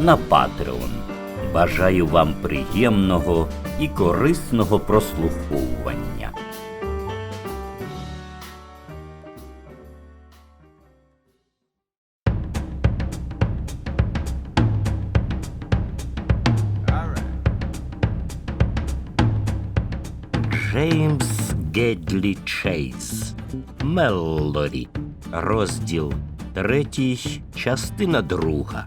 на Patreon. Бажаю вам приємного і корисного прослуховування. Джеймс Гедлі Чейз. Меллорі. Розділ третій, частина друга.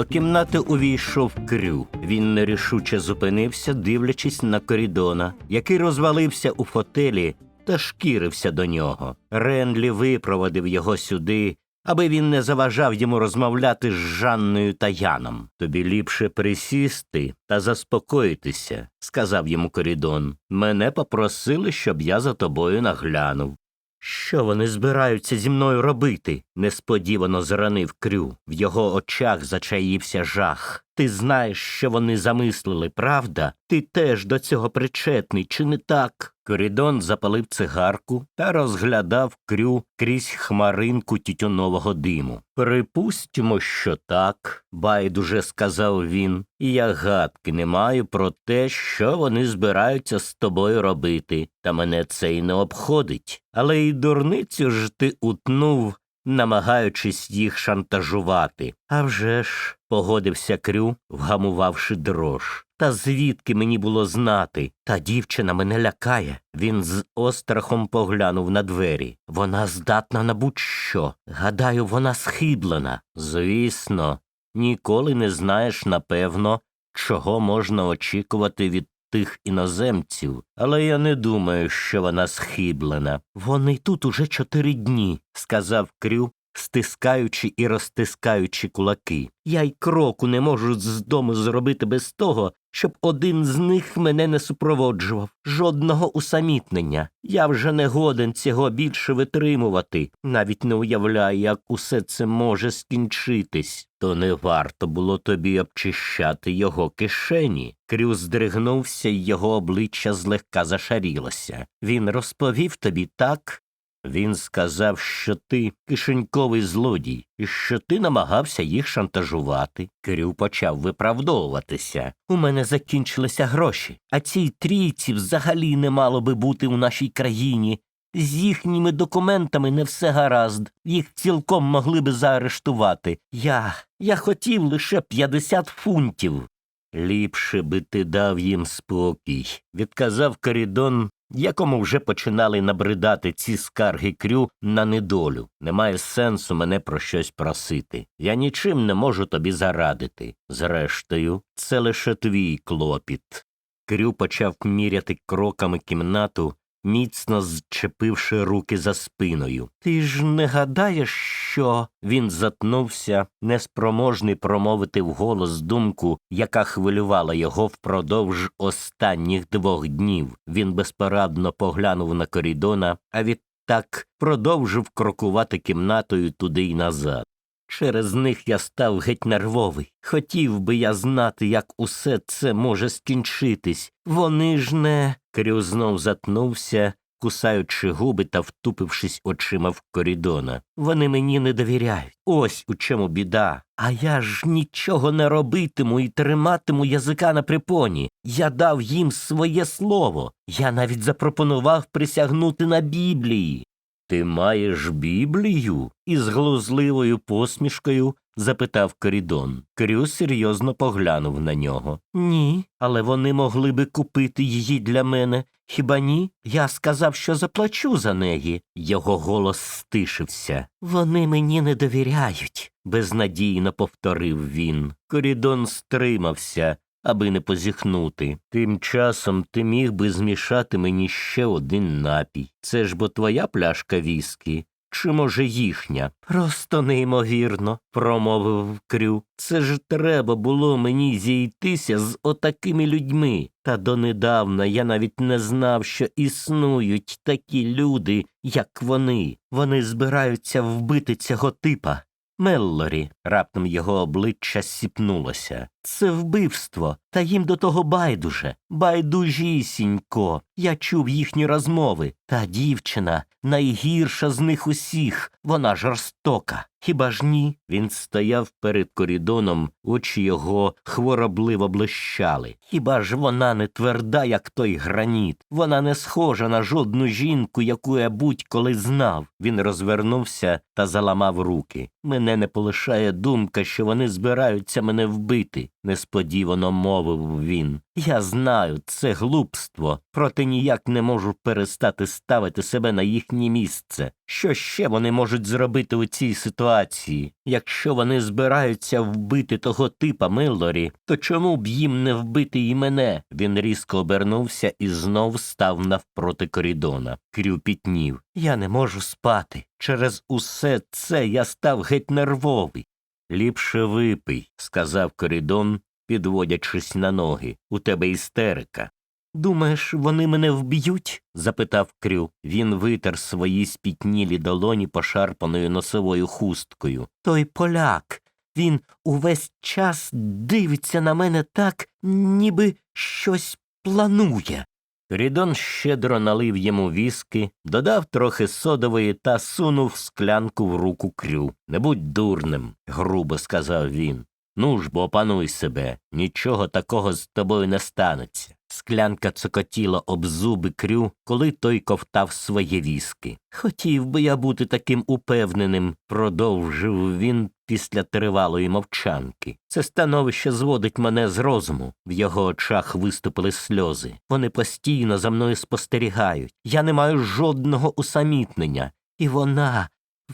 До кімнати увійшов крю. Він нерішуче зупинився, дивлячись на корідона, який розвалився у фотелі та шкірився до нього. Ренлі випроводив його сюди, аби він не заважав йому розмовляти з Жанною та Яном. Тобі ліпше присісти та заспокоїтися, сказав йому корідон. Мене попросили, щоб я за тобою наглянув. Що вони збираються зі мною робити? несподівано зранив крю. В його очах зачаївся жах. Ти знаєш, що вони замислили, правда? Ти теж до цього причетний, чи не так? Корідон запалив цигарку та розглядав крю крізь хмаринку тютюнового диму. Припустимо, що так, байдуже сказав він, і я гадки не маю про те, що вони збираються з тобою робити, та мене це й не обходить. Але й дурницю ж ти утнув, намагаючись їх шантажувати. А вже ж, погодився Крю, вгамувавши дрож. Та звідки мені було знати? Та дівчина мене лякає. Він з острахом поглянув на двері. Вона здатна на будь-що. Гадаю, вона схиблена. Звісно, ніколи не знаєш напевно, чого можна очікувати від тих іноземців, але я не думаю, що вона схиблена. Вони тут уже чотири дні, сказав Крю, стискаючи і розтискаючи кулаки. Я й кроку не можу з дому зробити без того, щоб один з них мене не супроводжував. Жодного усамітнення. Я вже не годен цього більше витримувати. Навіть не уявляю, як усе це може скінчитись. То не варто було тобі обчищати його кишені. Крю здригнувся, і його обличчя злегка зашарілося. Він розповів тобі так, він сказав, що ти кишеньковий злодій, і що ти намагався їх шантажувати. Кирю почав виправдовуватися. У мене закінчилися гроші, а цій трійці взагалі не мало би бути у нашій країні. З їхніми документами не все гаразд, їх цілком могли би заарештувати. Я. я хотів лише 50 фунтів. Ліпше би ти дав їм спокій, відказав Корідон, якому вже починали набридати ці скарги крю на недолю. Немає сенсу мене про щось просити. Я нічим не можу тобі зарадити. Зрештою, це лише твій клопіт. Крю почав міряти кроками кімнату, міцно зчепивши руки за спиною. Ти ж не гадаєш, що. Він затнувся, неспроможний промовити вголос думку, яка хвилювала його впродовж останніх двох днів. Він безпорадно поглянув на корідона, а відтак продовжив крокувати кімнатою туди й назад. Через них я став геть нервовий. Хотів би я знати, як усе це може скінчитись. Вони ж не. Крю знов затнувся, кусаючи губи та втупившись очима в корідона. Вони мені не довіряють. Ось у чому біда. А я ж нічого не робитиму і триматиму язика на припоні. Я дав їм своє слово. Я навіть запропонував присягнути на Біблії. Ти маєш Біблію? із глузливою посмішкою запитав Корідон. Крю серйозно поглянув на нього. Ні, але вони могли би купити її для мене. Хіба ні? Я сказав, що заплачу за неї. Його голос стишився. Вони мені не довіряють, безнадійно повторив він. Корідон стримався, аби не позіхнути. Тим часом ти міг би змішати мені ще один напій. Це ж бо твоя пляшка віскі. чи, може, їхня? Просто неймовірно, промовив Крю. Це ж треба було мені зійтися з отакими людьми. Та донедавна я навіть не знав, що існують такі люди, як вони. Вони збираються вбити цього типа. Меллорі, раптом його обличчя сіпнулося. Це вбивство, та їм до того байдуже, байдужісінько. Я чув їхні розмови. Та дівчина найгірша з них усіх, вона жорстока. Хіба ж ні? Він стояв перед корідоном, очі його хворобливо блищали. Хіба ж вона не тверда, як той граніт? Вона не схожа на жодну жінку, яку я будь-коли знав. Він розвернувся та заламав руки. Мене не полишає думка, що вони збираються мене вбити, несподівано мовив він. Я знаю, це глупство, проте ніяк не можу перестати ставити себе на їхнє місце. Що ще вони можуть зробити у цій ситуації? Якщо вони збираються вбити того типа Миллорі, то чому б їм не вбити і мене? Він різко обернувся і знов став навпроти корідона. Крю пітнів. Я не можу спати. Через усе це я став геть нервовий. Ліпше випий, сказав корідон, підводячись на ноги. У тебе істерика. Думаєш, вони мене вб'ють? запитав Крю. Він витер свої спітнілі долоні пошарпаною носовою хусткою. Той поляк. Він увесь час дивиться на мене так, ніби щось планує. Корідон щедро налив йому віски, додав трохи содової та сунув склянку в руку крю. Не будь дурним, грубо сказав він. Ну ж бо опануй себе, нічого такого з тобою не станеться. Склянка цокотіла об зуби крю, коли той ковтав своє віски. Хотів би я бути таким упевненим, продовжив він після тривалої мовчанки. Це становище зводить мене з розуму. В його очах виступили сльози. Вони постійно за мною спостерігають. Я не маю жодного усамітнення. І вона,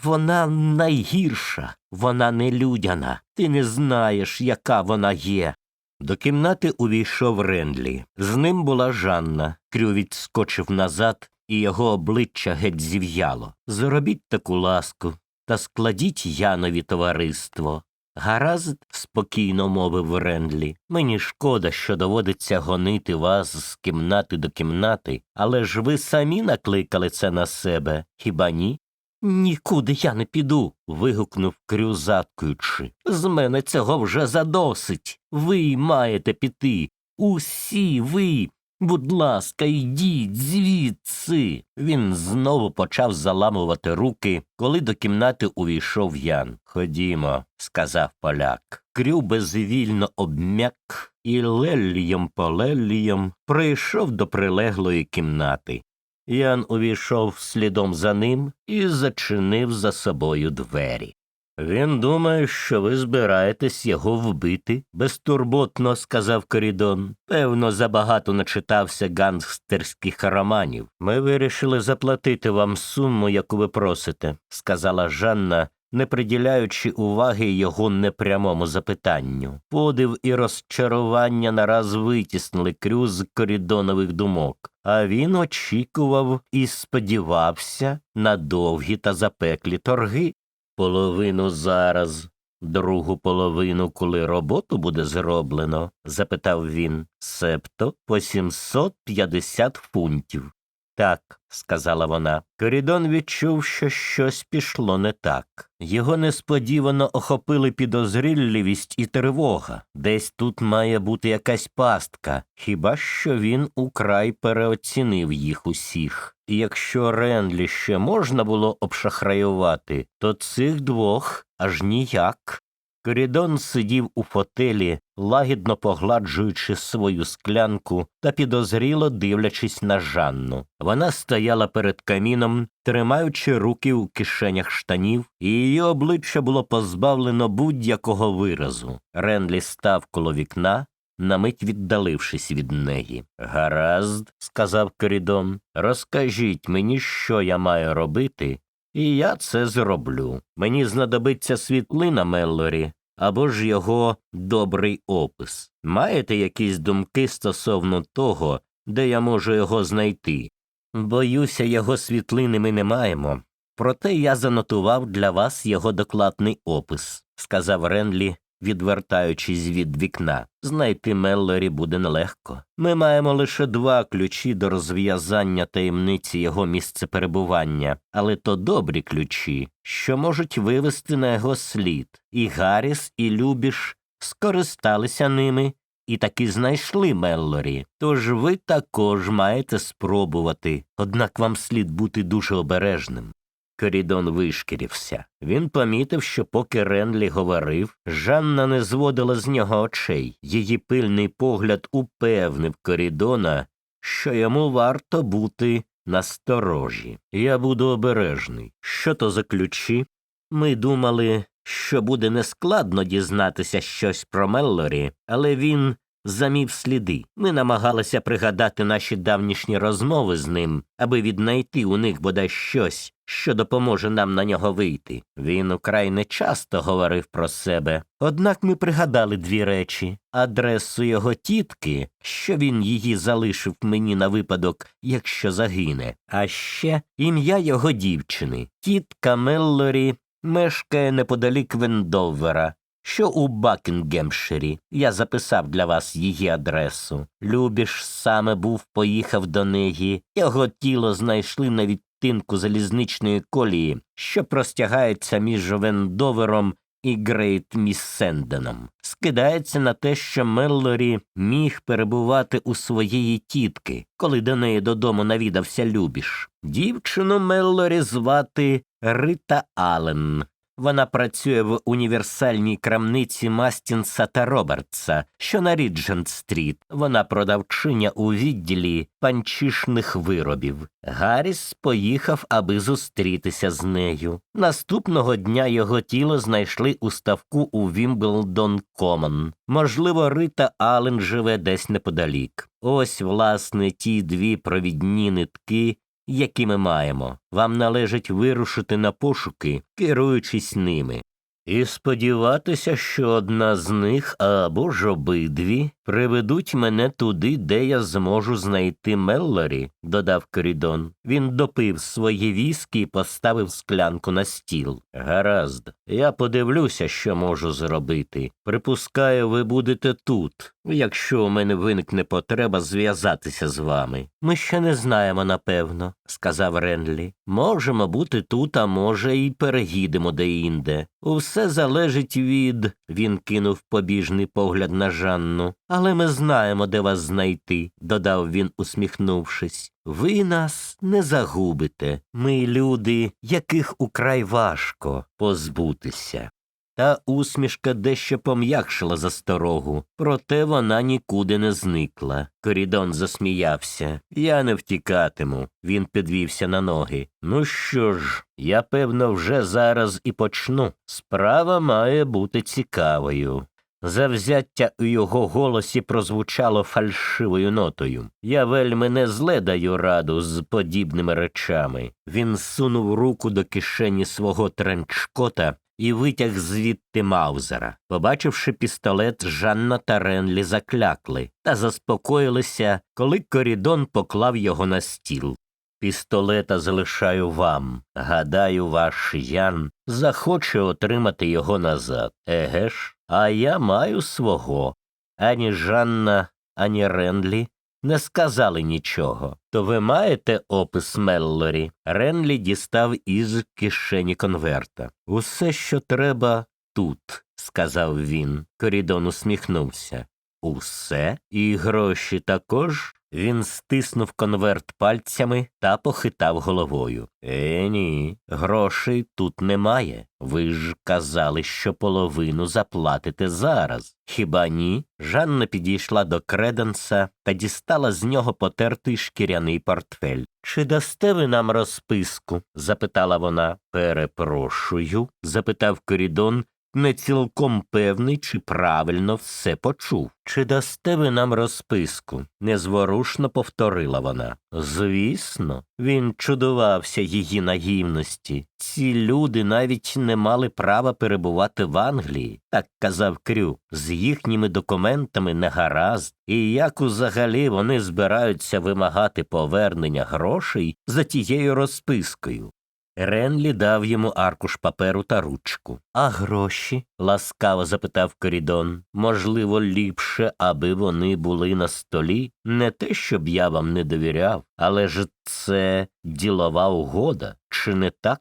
вона найгірша, вона нелюдяна. Ти не знаєш, яка вона є. До кімнати увійшов Рендлі. З ним була Жанна. Крю відскочив назад, і його обличчя геть зів'яло. Зробіть таку ласку та складіть Янові товариство. Гаразд, спокійно мовив Рендлі. Мені шкода, що доводиться гонити вас з кімнати до кімнати, але ж ви самі накликали це на себе, хіба ні? Нікуди я не піду. вигукнув Крю заткуючи. З мене цього вже задосить. Ви маєте піти. Усі ви. Будь ласка, йдіть звідси. Він знову почав заламувати руки, коли до кімнати увійшов Ян. Ходімо, сказав поляк. Крю безвільно обмяк і лелієм по лелієм прийшов до прилеглої кімнати. Ян увійшов слідом за ним і зачинив за собою двері. Він думає, що ви збираєтесь його вбити, безтурботно сказав Корідон. Певно, забагато начитався гангстерських романів. Ми вирішили заплатити вам суму, яку ви просите, сказала Жанна, не приділяючи уваги його непрямому запитанню. Подив і розчарування нараз витіснили крю з корідонових думок, а він очікував і сподівався на довгі та запеклі торги. Половину зараз, другу половину, коли роботу буде зроблено? запитав він, себто по 750 фунтів. Так, сказала вона. Корідон відчув, що щось пішло не так. Його несподівано охопили підозрілливість і тривога. Десь тут має бути якась пастка, хіба що він украй переоцінив їх усіх. І якщо Ренлі ще можна було обшахраювати, то цих двох аж ніяк. Корідон сидів у фотелі, лагідно погладжуючи свою склянку та підозріло дивлячись на Жанну. Вона стояла перед каміном, тримаючи руки у кишенях штанів, і її обличчя було позбавлено будь-якого виразу. Ренлі став коло вікна, на мить віддалившись від неї. Гаразд, сказав Корідон, розкажіть мені, що я маю робити, і я це зроблю. Мені знадобиться світлина Меллорі або ж його добрий опис. Маєте якісь думки стосовно того, де я можу його знайти? Боюся, його світлини ми не маємо. Проте я занотував для вас його докладний опис, сказав Ренлі, відвертаючись від вікна. Знайти Меллорі буде нелегко. Ми маємо лише два ключі до розв'язання таємниці його місця перебування, але то добрі ключі, що можуть вивести на його слід. І Гарріс, і Любіш скористалися ними і таки знайшли Меллорі. Тож ви також маєте спробувати, однак вам слід бути дуже обережним. Корідон вишкірився. Він помітив, що поки Ренлі говорив, Жанна не зводила з нього очей. Її пильний погляд упевнив Корідона, що йому варто бути насторожі. Я буду обережний. Що то за ключі? Ми думали, що буде нескладно дізнатися щось про Меллорі, але він замів сліди. Ми намагалися пригадати наші давнішні розмови з ним, аби віднайти у них бодай щось, що допоможе нам на нього вийти. Він украй не часто говорив про себе. Однак ми пригадали дві речі адресу його тітки, що він її залишив мені на випадок, якщо загине, а ще ім'я його дівчини. Тітка Меллорі мешкає неподалік Вендовера, що у Бакінгемширі. Я записав для вас її адресу. Любіш саме був поїхав до неї. Його тіло знайшли на відтинку залізничної колії, що простягається між Вендовером і Грейт Міссенденом. Скидається на те, що Меллорі міг перебувати у своєї тітки, коли до неї додому навідався Любіш. Дівчину Меллорі звати Рита Аллен. Вона працює в універсальній крамниці Мастінса та Робертса, що на Ріджент-стріт. Вона продавчиня у відділі панчішних виробів. Гарріс поїхав, аби зустрітися з нею. Наступного дня його тіло знайшли у ставку у Вімблдон Комон. Можливо, Рита Аллен живе десь неподалік. Ось, власне, ті дві провідні нитки, які ми маємо. Вам належить вирушити на пошуки, керуючись ними. І сподіватися, що одна з них або ж обидві приведуть мене туди, де я зможу знайти Меллорі, додав Корідон. Він допив свої віскі і поставив склянку на стіл. Гаразд, я подивлюся, що можу зробити. Припускаю, ви будете тут, якщо у мене виникне потреба зв'язатися з вами. Ми ще не знаємо, напевно, сказав Ренлі. Можемо бути тут, а може, і переїдемо деінде. Усе залежить від. Він кинув побіжний погляд на Жанну. Але ми знаємо, де вас знайти, додав він, усміхнувшись. Ви нас не загубите. Ми люди, яких украй важко позбутися. Та усмішка дещо пом'якшила засторогу, проте вона нікуди не зникла. Корідон засміявся. Я не втікатиму. Він підвівся на ноги. Ну що ж, я певно вже зараз і почну. Справа має бути цікавою. Завзяття у його голосі прозвучало фальшивою нотою. Я вельми не зле даю раду з подібними речами. Він сунув руку до кишені свого тренчкота і витяг звідти Маузера. Побачивши пістолет, Жанна та Ренлі заклякли та заспокоїлися, коли Корідон поклав його на стіл. Пістолета залишаю вам. Гадаю, ваш Ян захоче отримати його назад. Еге ж, а я маю свого. Ані Жанна, ані Ренлі не сказали нічого. То ви маєте опис Меллорі? Ренлі дістав із кишені конверта. Усе, що треба, тут, сказав він. Корідон усміхнувся. Усе? І гроші також? Він стиснув конверт пальцями та похитав головою. Е, ні, грошей тут немає. Ви ж казали, що половину заплатите зараз. Хіба ні? Жанна підійшла до креденса та дістала з нього потертий шкіряний портфель. Чи дасте ви нам розписку? запитала вона. Перепрошую, запитав Корідон, не цілком певний, чи правильно все почув. Чи дасте ви нам розписку? незворушно повторила вона. Звісно, він чудувався її наївності. Ці люди навіть не мали права перебувати в Англії, так казав Крю, з їхніми документами не гаразд, і як узагалі вони збираються вимагати повернення грошей за тією розпискою. Ренлі дав йому аркуш паперу та ручку. А гроші? ласкаво запитав Корідон. Можливо, ліпше, аби вони були на столі. Не те, щоб я вам не довіряв, але ж це ділова угода, чи не так?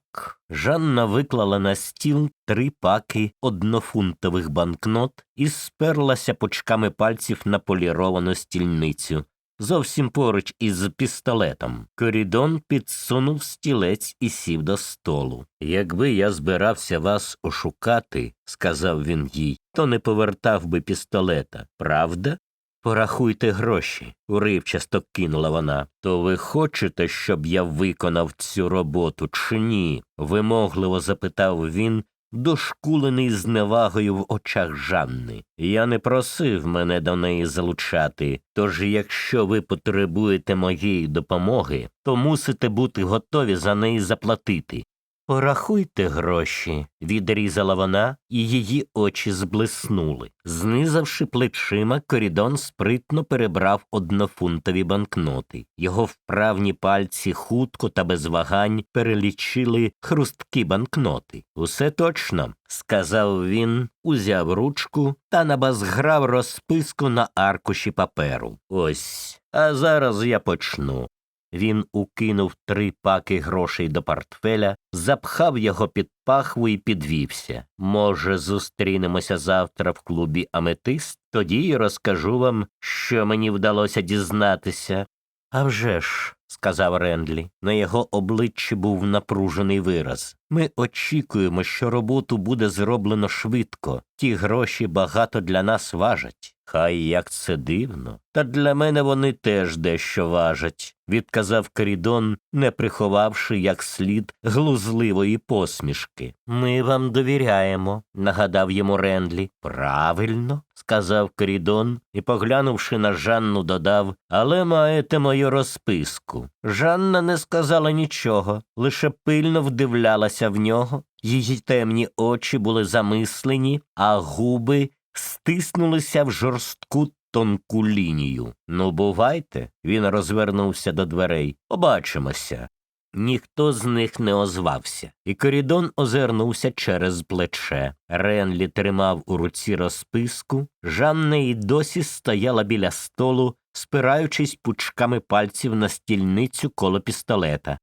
Жанна виклала на стіл три паки однофунтових банкнот і сперлася пучками пальців на поліровану стільницю. Зовсім поруч із пістолетом. Корідон підсунув стілець і сів до столу. Якби я збирався вас ошукати, сказав він їй, то не повертав би пістолета, правда? Порахуйте гроші, уривчасто кинула вона. То ви хочете, щоб я виконав цю роботу, чи ні? вимогливо запитав він, дошкулений зневагою в очах Жанни. Я не просив мене до неї залучати, тож якщо ви потребуєте моєї допомоги, то мусите бути готові за неї заплатити. Порахуйте гроші, відрізала вона, і її очі зблиснули. Знизавши плечима, корідон спритно перебрав однофунтові банкноти. Його вправні пальці хутко та без вагань перелічили хрусткі банкноти. Усе точно, сказав він, узяв ручку та набазграв розписку на аркуші паперу. Ось, а зараз я почну. Він укинув три паки грошей до портфеля, запхав його під пахву і підвівся. Може, зустрінемося завтра в клубі Аметист? Тоді й розкажу вам, що мені вдалося дізнатися. «А вже ж», – сказав Рендлі. На його обличчі був напружений вираз. Ми очікуємо, що роботу буде зроблено швидко. Ті гроші багато для нас важать. Хай як це дивно. Та для мене вони теж дещо важать, відказав Корідон, не приховавши як слід глузливої посмішки. Ми вам довіряємо, нагадав йому Рендлі. Правильно, сказав Корідон і, поглянувши на Жанну, додав Але маєте мою розписку. Жанна не сказала нічого, лише пильно вдивлялася в нього. Її темні очі були замислені, а губи стиснулися в жорстку тонку лінію. Ну, бувайте, він розвернувся до дверей. Побачимося. Ніхто з них не озвався, і корідон озирнувся через плече. Ренлі тримав у руці розписку. Жанна й досі стояла біля столу, спираючись пучками пальців на стільницю коло пістолета.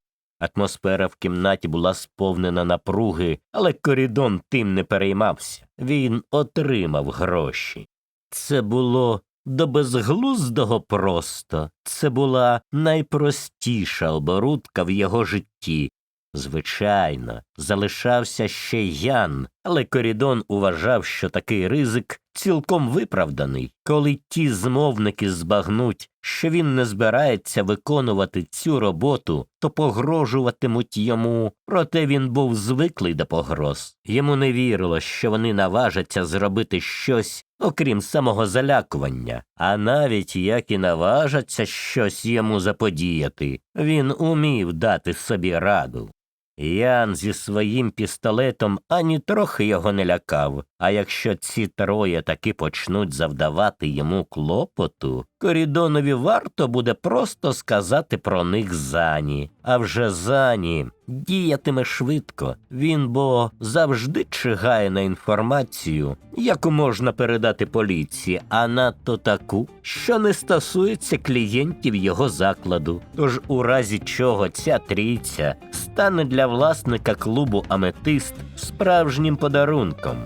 Атмосфера в кімнаті була сповнена напруги, але корідон тим не переймався. Він отримав гроші. Це було до безглуздого просто. Це була найпростіша оборудка в його житті. Звичайно, залишався ще Ян, але Корідон уважав, що такий ризик цілком виправданий, коли ті змовники збагнуть, що він не збирається виконувати цю роботу, то погрожуватимуть йому, проте він був звиклий до погроз. Йому не вірило, що вони наважаться зробити щось, окрім самого залякування, а навіть як і наважаться щось йому заподіяти, він умів дати собі раду. Ян зі своїм пістолетом ані трохи його не лякав, а якщо ці троє таки почнуть завдавати йому клопоту, корідонові варто буде просто сказати про них зані. А вже зані діятиме швидко, він бо завжди чигає на інформацію, яку можна передати поліції, а надто таку, що не стосується клієнтів його закладу. Тож у разі чого ця трійця стане для власника клубу Аметист справжнім подарунком.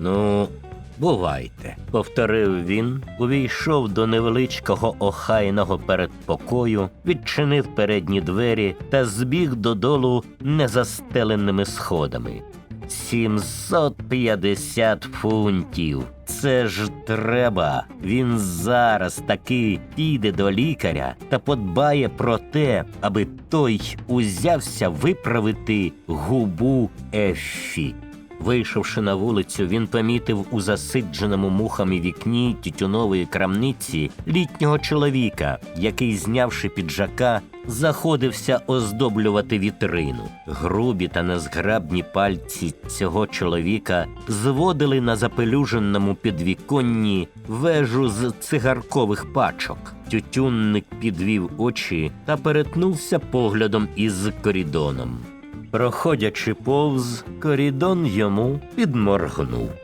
Ну, бувайте, повторив він, увійшов до невеличкого охайного передпокою, відчинив передні двері та збіг додолу незастеленими сходами. Сімсот п'ятдесят фунтів. Це ж треба. Він зараз таки піде до лікаря та подбає про те, аби той узявся виправити губу Ефі. Вийшовши на вулицю, він помітив у засидженому мухами вікні тютюнової крамниці літнього чоловіка, який, знявши піджака, заходився оздоблювати вітрину. Грубі та незграбні пальці цього чоловіка зводили на запелюженому підвіконні вежу з цигаркових пачок. Тютюнник підвів очі та перетнувся поглядом із корідоном. Проходячи повз, корідон йому підморгнув.